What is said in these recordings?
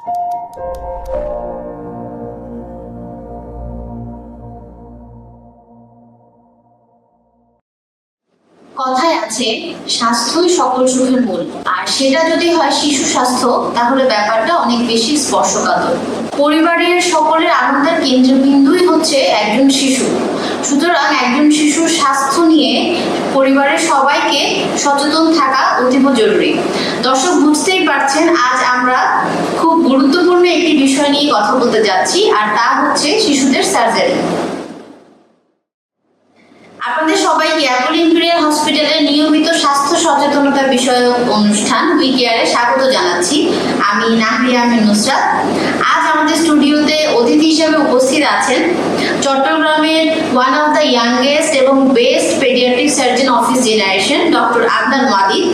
কথায় আছে, স্বাস্থ্যই সকল সুখের মূল। আর সেটা যদি হয় শিশু স্বাস্থ্য, তাহলে ব্যাপারটা অনেক বেশি স্পর্শকাতর। পরিবারের সকলের আনন্দের কেন্দ্রবিন্দুই হচ্ছে একজন শিশু। সুতরাং একজন শিশুর স্বাস্থ্য নিয়ে পরিবারের সবাইকে সচেতন থাকা অতীব জরুরি। দর্শক বুঝতেই পারছেন, আজ আমরা খুব গুরুত্বপূর্ণ একটি বিষয় নিয়ে কথা বলতে যাচ্ছি, আর তা হচ্ছে শিশুদের সার্জারি। আপনাদের সবাইকে অ্যাপল ইম্পেরিয়াল হসপিটালের নিয়মিত স্বাস্থ্য সচেতনতা বিষয়ক অনুষ্ঠান উইকেয়ারে স্বাগত জানাচ্ছি। আমি নাহরিয়া আমিন নুসরাত। আজ আমাদের স্টুডিওতে অতিথি হিসেবে উপস্থিত আছেন চট্টগ্রামের ওয়ান অফ দ্য ইয়াংগেস্ট এবং best paediatric surgeon of his generation doctor Adnan Wadid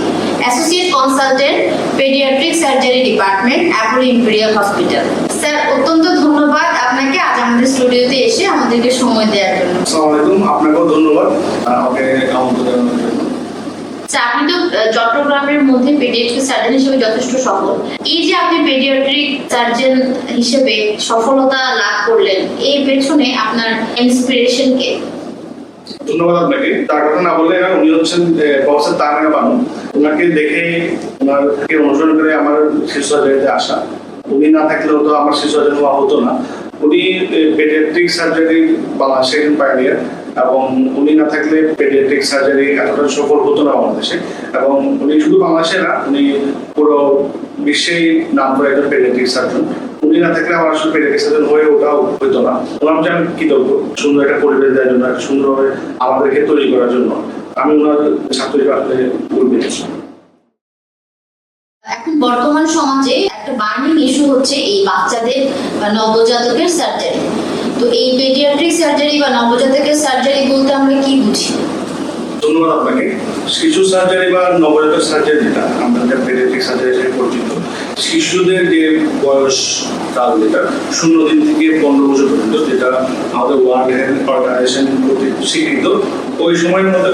associate consultant paediatric surgery department Apple Imperial Hospital sir অত্যন্ত ধন্যবাদ আপনাকে আজ আমাদের স্টুডিওতে এসে আমাদেরকে সময় দেওয়ার জন্য। আসসালামু আলাইকুম আপনাকেও ধন্যবাদ। আমাকে আমন্ত্রণ জানানোর জন্য। আচ্ছা, আপনি তো চট্টগ্রামের মধ্যে পেডিয়াট্রিক সার্জন হিসেবে যথেষ্ট সফল। এই যে আপনি পেডিয়াট্রিক সার্জন হিসেবে সফলতা লাভ করলেন এই পেছনে আপনার ইন্সপিরেশন কে? ধন্যবাদ আপনাকে। তার কথা না বললে উনি হচ্ছেন প্রফেসর বানু। ওনাকে দেখে ওনাকে অনুসরণ করে আমার শিশু আসা। উনি না থাকলেও তো আমার শিশু হওয়া হতো না। উনি পেডিয়াট্রিক সার্জারি বাংলাদেশের পাইনিয়ার এবং উনি না থাকলে পেডিয়াট্রিক সার্জারি এতটা সফল হতো না আমাদের দেশে এবং উনি শুধু বাংলাদেশে না, উনি পুরো বিশ্বেই নাম করে একজন পেডিয়াট্রিক সার্জন উনি না থাকলে আমার আসলে পেডিয়াট্রিক সার্জন হয়ে ওঠাও হতো না। ওনার যে আমি কৃতজ্ঞ, সুন্দর একটা পরিবেশ দেওয়ার জন্য সুন্দরভাবে আমাদেরকে তৈরি করার জন্য। আমি ওনার ছাত্র হিসেবে আসলে এখন বর্তমান সমাজে বার্নিং ইস্যু হচ্ছে এই বাচ্চাদের নবজাতকের সার্জারি তো এই পেডিয়াট্রিক সার্জারি বা নবজাতকের সার্জারি বলতে আমরা কি বুঝি? ধন্যবাদ আপনাকে। শিশু সার্জারি বা নবজাতক সার্জারি যেটা, আমরা যেটা পেডিয়াট্রিক সার্জারি হিসেবে পরিচিত, শিশুদের যে বয়স কাল যেটা, শূন্য দিন থেকে পনেরো বছর পর্যন্ত যেটা আমাদের ওয়ার্ল্ড হেলথ অর্গানাইজেশন স্বীকৃত, ওই সময়ের মধ্যে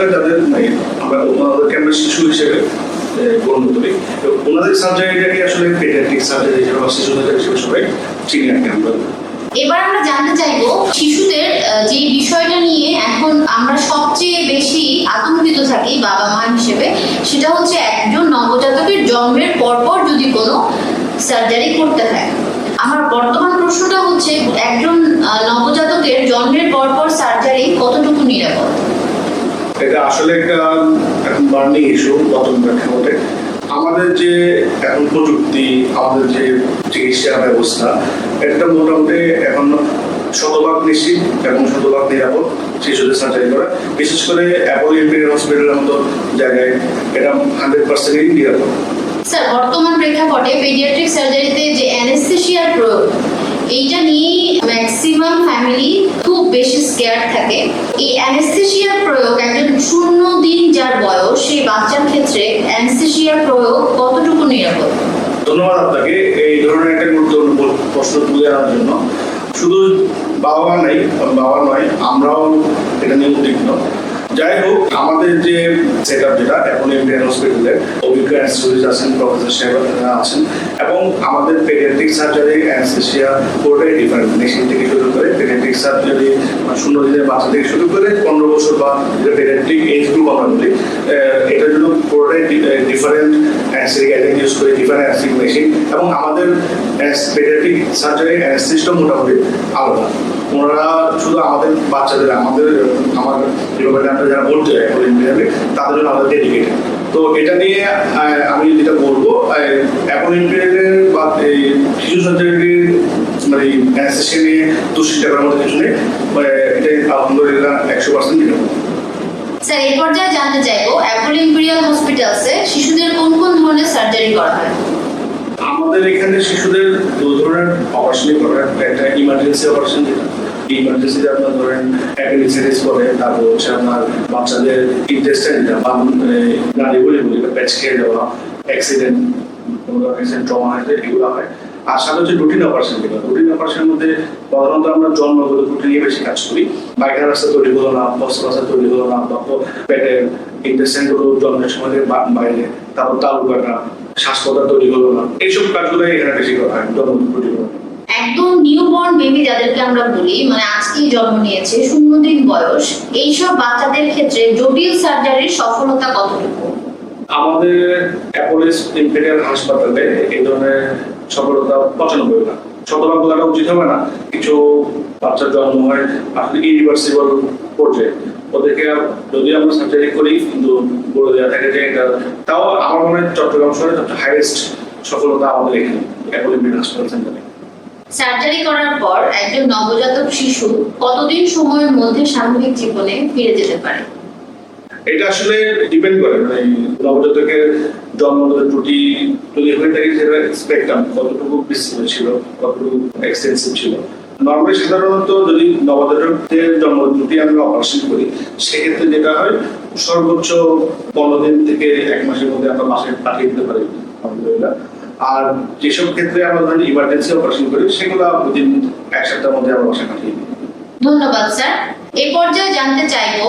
মানে আমরা ওনাদেরকে আমরা শিশু হিসেবে এ, গণ্য করি তো ওনাদের সার্জারিটাকে আসলে পেডিয়াট্রিক সার্জারি হিসেবে বা শিশু হিসেবে সবাই চিনি কি আমরা? এবার আমরা জানতে চাইব শিশুদের যে বিষয়টা নিয়ে এখন আমরা সবচেয়ে বেশি আতঙ্কিত থাকি বাবা মা হিসেবে সেটা হচ্ছে একজন নবজাতকের জন্মের পরপর যদি কোনো সার্জারি করতে হয়। আমার বর্তমান প্রশ্নটা হচ্ছে একজন নবজাতকের জন্মের পরপর সার্জারি কতটুকু নিরাপদ? এটা আসলে একটা বার্নিং ইস্যু বর্তমান প্রেক্ষাপটে আমাদের যে এখন প্রযুক্তি, আমাদের যে চিকিৎসা ব্যবস্থা, এটা মোটামুটি এখন শতভাগ নিশ্চিত এবং শতভাগ নিরাপদ শিশুদের সার্জারি করা। বিশেষ করে অ্যাপোলো ইম্পেরিয়াল হসপিটালের মতো জায়গায় এটা হান্ড্রেড পার্সেন্টই নিরাপদ। স্যার, বর্তমান প্রেক্ষাপটে পেডিয়াট্রিক সার্জারিতে যে অ্যানেস্থেশিয়ার প্রয়োগ এইটা নিয়েই ম্যাক্সিমাম ফ্যামিলি খুব বেশি স্কেয়ার থাকে। এই অ্যানেস্থেশিয়ার প্রয়োগ, একজন শূন্য দিন যার বয়স, সেই বাচ্চার ক্ষেত্রে অ্যানেস্থেশিয়ার প্রয়োগ কতটুকু নিরাপদ? ধন্যবাদ আপনাকে। এই ধরনের একটা গুরুত্বপূর্ণ প্রশ্ন তুলে আনার জন্য। শুধু বাবা নাই বাবা নয়, আমরাও এটা নিয়ে উদ্বিগ্ন। যাই হোক আমাদের যে সেট আপ যেটা, এখন ইন্ডিয়ান হসপিটালে অভিজ্ঞ অ্যানেস্থেসিস্ট আছেন প্রফেসর সাহেব আছেন, এবং আমাদের পেডিয়াট্রিক সার্জারি অ্যানেস্থেসিয়া পুরোটাই ডিফারেন্ট মেশিন থেকে শুরু করে পেডিয়াট্রিক সার্জারি শূন্য দিনের বাচ্চা থেকে শুরু করে, পনেরো বছর বা যেটা পেডিয়াট্রিক এজ গ্রুপ আমরা বলি এটার জন্য পুরোটাই ডিফারেন্ট অ্যানেস্থেটিক অ্যাটেন্ট ইউজ করে ডিফারেন্ট অ্যানেস্থেটিক মেশিন এবং আমাদের পেডিয়াট্রিক সার্জারি অ্যানেস্থেসিসটা মোটামুটি আলাদা। ওনারা শুধু আমাদের বাচ্চাদের আমাদের আমার ডিপার্টমেন্টে যারা হয় এখন ইন্ডিয়াতে তাদের জন্য আমাদের ডেডিকেটেড তো এটা নিয়ে আমি যেটা বলব এখন ইন্ডিয়ানের বা এই শিশু সার্জারির মানে অ্যানেস্থেসিয়া নিয়ে দুশ্চিন্তা করার মতো কিছু নেই এটাই আলহামদুলিল্লাহ একশো পার্সেন্ট নিরাপদ স্যার এই পর্যায়ে জানতে চাইব অ্যাপোলো ইম্পেরিয়াল হসপিটালসে শিশুদের কোন কোন ধরনের সার্জারি করা হয়? আমাদের এখানে শিশুদের দু ধরনের অপারেশনই করে একটা ইমার্জেন্সি অপারেশন যেটা। ইমার্জেন্সিতে আপনার রুটিন অপারেশন জন্মগত কাজ করি। পায়খানা রাস্তা তৈরি হলো না বস্ত্র তৈরি হলো না, বা পেটের ইন্টেস্টাইনগুলো জন্মের সময় বাইরে, তারপর তালু কাটা শ্বাসপদার তৈরি হলো না। এইসব কাজগুলো এখানে বেশি করা হয় জন্ম প্রতিরোধ একদম নিউবর্ন বেবি যাদেরকে আমরা বলি মানে আজকেই জন্ম নিয়েছে শূন্য দিন বয়স, এইসব বাচ্চাদের ক্ষেত্রে জটিল সার্জারির সফলতা কতটুকু? আমাদের অ্যাপোলিস ইম্পেরিয়াল হাসপাতালে এই ধরনের সফলতা পঁচানব্বই না শতভাগ বলাটা উচিত হবে না, কিছু বাচ্চার জন্ম হয় আসলে ইরিভার্সিবল পর্যায়ে। ওদেরকে যদি আমরা সার্জারি করি, কিন্তু বলে দেওয়া থাকে যে এটা তাও আমার মনে হয় চট্টগ্রাম শহরে সবচেয়ে হাইয়েস্ট সফলতা আমাদের এখানে, অ্যাপোলো ইম্পেরিয়াল হাসপাতাল সেন্টারে। সার্জারি করার পর একজন নবজাতক শিশু কতদিন সময়ের মধ্যে স্বাভাবিক জীবনে ফিরে যেতে পারে? এটা আসলে ডিপেন্ড করে। মানে নবজাতকের জন্মগত ত্রুটি যদি হয়ে থাকে, সেটা স্পেকট্রাম কতটুকু বিস্তৃত ছিল, কতটুকু এক্সটেন্সিভ ছিল। নর্মালি সাধারণত যদি নবজাতকদের জন্ম ত্রুটি আমরা অপারেশন করি, সেক্ষেত্রে যেটা হয়, সর্বোচ্চ পনেরো দিন থেকে এক মাসের মধ্যে আমরা বাসায় পাঠিয়ে দিতে পারি। আলহামদুলিল্লাহ আর যেসব ক্ষেত্রে আমরা ধরেন ইমার্জেন্সি অপারেশন করি, সেগুলো দিন এক সপ্তাহের মধ্যে আমরা পাঠিয়ে দিই। ধন্যবাদ, স্যার। এ পর্যায়ে জানতে চাইব,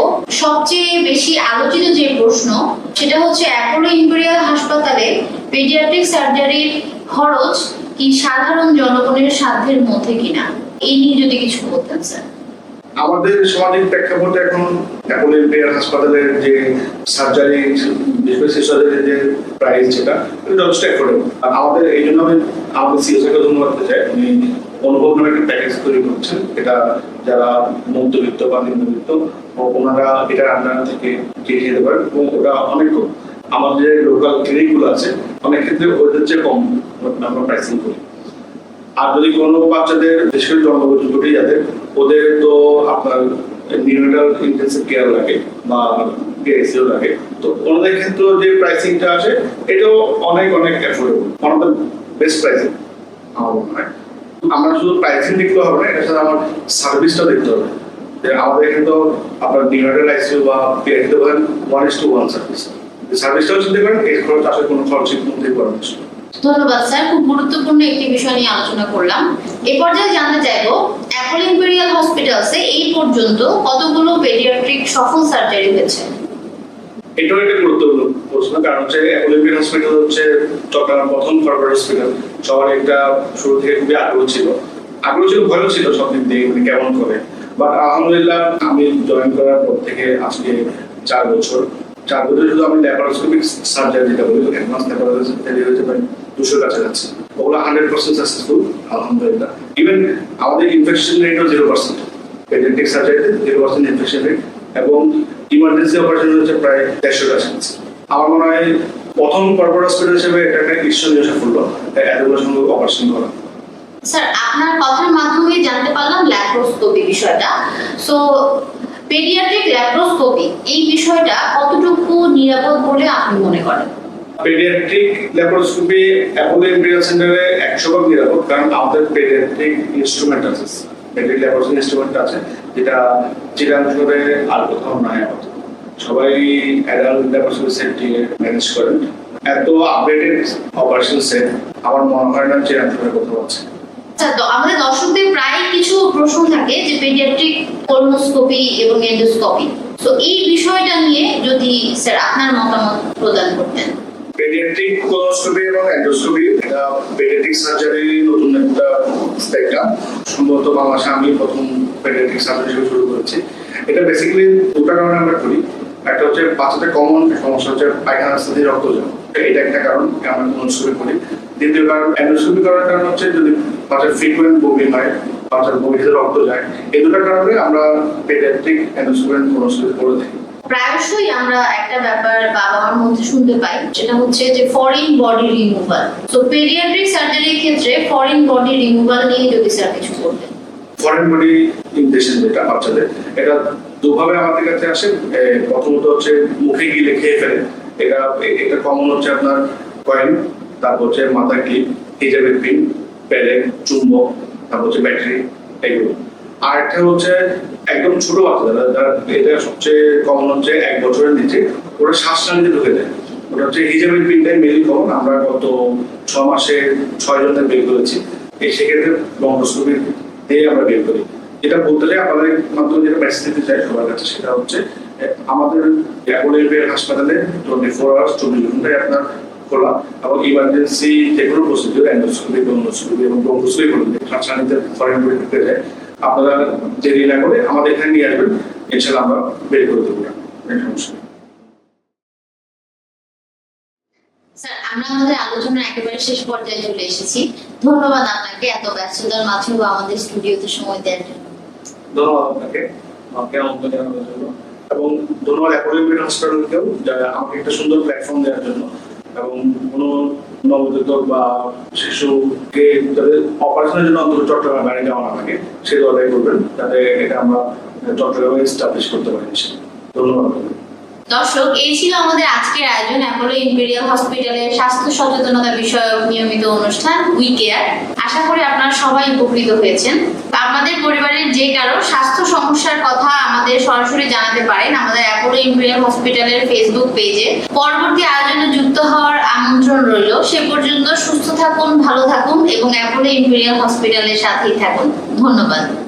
সবচেয়ে বেশি আলোচিত যে প্রশ্ন, সেটা হচ্ছে অ্যাপোলো ইম্পেরিয়াল হাসপাতালে পেডিয়াট্রিক সার্জারির খরচ কি সাধারণ জনগণের সাধ্যের মধ্যে কিনা? এই নিয়ে যদি কিছু বলতেন, স্যার। আমাদের সামাজিক প্রেক্ষাপটে এখন অ্যাপোলো ইম্পেরিয়াল হাসপাতালের যে সার্জারি বিশেষ যে প্রাইস যেটা যথেষ্ট অ্যাফোর্ডেবল আর আমাদের এই জন্য আমি আমাদের সিএসকে ধন্যবাদ দিতে চাই। উনি অনুভব নামে একটা প্যাকেজ তৈরি করছেন। এটা যারা মধ্যবিত্ত বা নিম্নবিত্ত, ওনারা এটার আন্ডার থেকে চিঠি যেতে পারেন এবং ওটা অনেক আমাদের লোকাল ক্লিনিকগুলো আছে, অনেক ক্ষেত্রে ওদের চেয়ে কম আমরা প্রাইসিং করি। আর যদি কোনো বাচ্চাদের বিশেষ করে জন্মগত যাদের ওদের তো আপনার নিউনাটাল ইন্টেন্সিভ কেয়ার লাগে বা পিআইসিও লাগে। তো ওনাদের ক্ষেত্রে যে প্রাইসিংটা আসে, এটাও অনেক অনেক affordable one the best pricing আমার আমরা শুধু প্রাইসিং দেখতে হবে না এটার সাথে আমার সার্ভিসটা দেখতে হবে। যে আমাদের এখানে তো আপনার নিউনাটাল আইসিইউ বা পিআইসিতে বলেন one is to one service সার্ভিসটাও চিন্তা করেন এই খরচ আসলে কোনো খরচের মধ্যেই পড়ে না। ধন্যবাদ স্যার, খুব গুরুত্বপূর্ণ একটি বিষয় নিয়ে আলোচনা করলাম। এ পর্যায়ে জানতে চাইব, অ্যাপোলো ইম্পেরিয়াল হসপিটালসে এই পর্যন্ত কতগুলো পেডিয়াট্রিক সফল সার্জারি হয়েছে? এটাও একটা গুরুত্বপূর্ণ প্রশ্ন, কারণ হচ্ছে অলিম্পিক হসপিটাল হচ্ছে চট্টগ্রাম প্রথম কর্পোরেট হসপিটাল। সবার একটা শুরু থেকে খুবই আগ্রহ ছিল। আগ্রহ ছিল, ভয়ও ছিল সব দিক দিয়ে মানে কেমন করে। বাট আলহামদুলিল্লাহ, আমি জয়েন করার পর থেকে আজকে চার বছর চার বছর শুধু আমি ল্যাপারোস্কোপিক সার্জারি যেটা বলি অ্যাডভান্স ল্যাপারোস্কোপি হয়েছে প্রায় দুশোর কাছাকাছি। ওগুলো হান্ড্রেড পার্সেন্ট সাকসেসফুল আলহামদুলিল্লাহ। ইভেন আমাদের ইনফেকশন রেটও জিরো পার্সেন্ট পেডিয়াট্রিক সার্জারিতে জিরো পার্সেন্ট ইনফেকশন রেট এবং ইমার্জেন্সি অপারেশন হচ্ছে প্রায় দেড়শো কাছাকাছি। আমার মনে হয় প্রথম কর্পোরেট হসপিটাল হিসেবে এটা একটা ঈশ্বরীয় সাফল্য এতগুলো সংখ্যক অপারেশন করা। স্যার আপনার কথার মাধ্যমে জানতে পারলাম ল্যাপ্রোস্কোপি বিষয়টা। সো পেডিয়াট্রিক ল্যাপ্রোস্কোপি, এই বিষয়টা কতটুকু নিরাপদ বলে আপনি মনে করেন? পেডিয়াট্রিক ল্যাপারোস্কোপি অ্যাপোলো ইম্পেরিয়াল সেন্টারে একশো ভাগ নিরাপদ, কারণ আমাদের পেডিয়াট্রিক ইনস্ট্রুমেন্ট আছে, পেডিয়াট্রিক ল্যাপারোস্কোপি ইনস্ট্রুমেন্ট আছে, যেটা চিরাঞ্চলে আর কোথাও নাই আমাদের সবাই অ্যাডাল্ট ল্যাপারোস্কোপি সেট দিয়ে ম্যানেজ করেন। এত আপডেটেড অপারেশন সেট আমার মনে হয় না চিরাঞ্চলে কোথাও আছে। আমাদের দর্শকদের প্রায় কিছু প্রশ্ন থাকে যে পেডিয়াট্রিক কোলোনোস্কোপি এবং এন্ডোস্কোপি তো এই বিষয়টা নিয়ে যদি স্যার আপনার মতামত প্রদান করতেন। পেডিয়াট্রিক কোলোনোস্কোপি এবং এন্ডোস্কোপি এটা পেডিয়াট্রিক সার্জারি নতুন একটা স্পেকট্রাম সম্ভবত বাংলাদেশে আমি প্রথম পেডিয়াট্রিক সার্জারি হিসেবে শুরু করেছি। এটা বেসিক্যালি দুটা কারণে আমরা করি। একটা হচ্ছে বাচ্চাদের কমন সমস্যা হচ্ছে পায়খানা রাস্তা দিয়ে রক্ত এটা একটা কারণ আমরা কোলোনোস্কোপি করি দ্বিতীয় কারণ করার কারণ হচ্ছে যদি বাচ্চার ফ্রিকুয়েন্ট বমি হয় বাচ্চার রক্ত যায় এই দুটো কারণে আমরা পেডিয়াট্রিক কোলোনোস্কোপি করে থাকি। প্রায়শই আমরা একটা ব্যাপার বাবা মার মধ্যে শুনতে পাই সেটা হচ্ছে যে ফরেন বডি রিমুভাল তো পেডিয়াট্রিক সার্জারির ক্ষেত্রে ফরেন বডি রিমুভাল নিয়ে যদি স্যার কিছু বলতেন। ফরেন বডি ইমপ্রেশন যেটা বাচ্চাদের এটা দুভাবে আমাদের কাছে আসে। প্রথমত হচ্ছে মুখে গিলে খেয়ে ফেলে এটা এটা কমন হচ্ছে আপনার কয়েন তারপর হচ্ছে মাথা ক্লিপ হিজাবের পিন প্যালেট চুম্বক, তারপর হচ্ছে ব্যাটারি এগুলো। আর একটা হচ্ছে একদম ছোট বাচ্চা, যারা এটা সবচেয়ে কমন হচ্ছে এক বছরের নিচে, ওরা শ্বাস নিতে ঢুকে যায়। ওটা হচ্ছে হিজাবের পিনটাই মেনলি কমন আমরা গত ছ মাসে ছয় জনের বের করেছি। এই সেক্ষেত্রে বঙ্গস্কোপি দিয়ে আমরা বের করি। যেটা বলতে চাই, আপনাদের মাধ্যমে যেটা মেসেজ দিতে চাই সবার কাছে, সেটা হচ্ছে আমাদের অ্যাপোলো হাসপাতালে টোয়েন্টি ফোর আওয়ার্স চব্বিশ ঘন্টায় আপনার খোলা। এবং ইমার্জেন্সি যে কোনো প্রসিডিওর এন্ডোস্কোপি কলোনোস্কোপি এবং ব্রঙ্কোস্কোপি ফরেন যায় আপনারা দেরি না করে আমাদের এখানে নিয়ে আসবেন। আমরা বের করে দেবো। সমস্যা স্যার আমরা আমাদের আলোচনা একেবারে শেষ পর্যায়ে চলে এসেছি। ধন্যবাদ আপনাকে এত ব্যস্ততার মাঝেও আমাদের স্টুডিওতে সময় দেওয়ার জন্য। ধন্যবাদ আপনাকে। আমাকে আমন্ত্রণ জানানোর জন্য এবং ধন্যবাদ অ্যাপোলিমেন্ট হসপিটালকেও যারা আমাকে একটা সুন্দর প্ল্যাটফর্ম দেওয়ার জন্য। এবং কোনো নবজাতক বা শিশুকে যাদের অপারেশনের জন্য অন্তত চট্টগ্রাম বাইরে যাওয়া না থাকে, সে দরকার করবেন। যাতে এটা আমরা চট্টগ্রামে এস্টাবলিশ করতে পারি ধন্যবাদ। দর্শক, এই ছিল আমাদের আজকের আয়োজন অ্যাপোলো ইম্পেরিয়াল হসপিটালের স্বাস্থ্য সচেতনতা বিষয়ক নিয়মিত অনুষ্ঠান, উই কেয়ার। আশা করি আপনারা সবাই উপকৃত হয়েছেন। আপনাদের পরিবারের যে কারও স্বাস্থ্য সমস্যার কথা আমাদের সরাসরি জানাতে পারেন আমাদের অ্যাপোলো ইম্পেরিয়াল হসপিটালের ফেসবুক পেজে। পরবর্তী আয়োজনে যুক্ত হওয়ার আমন্ত্রণ রইল। সে পর্যন্ত সুস্থ থাকুন, ভালো থাকুন এবং অ্যাপোলো ইম্পেরিয়াল হসপিটালের সাথেই থাকুন। ধন্যবাদ।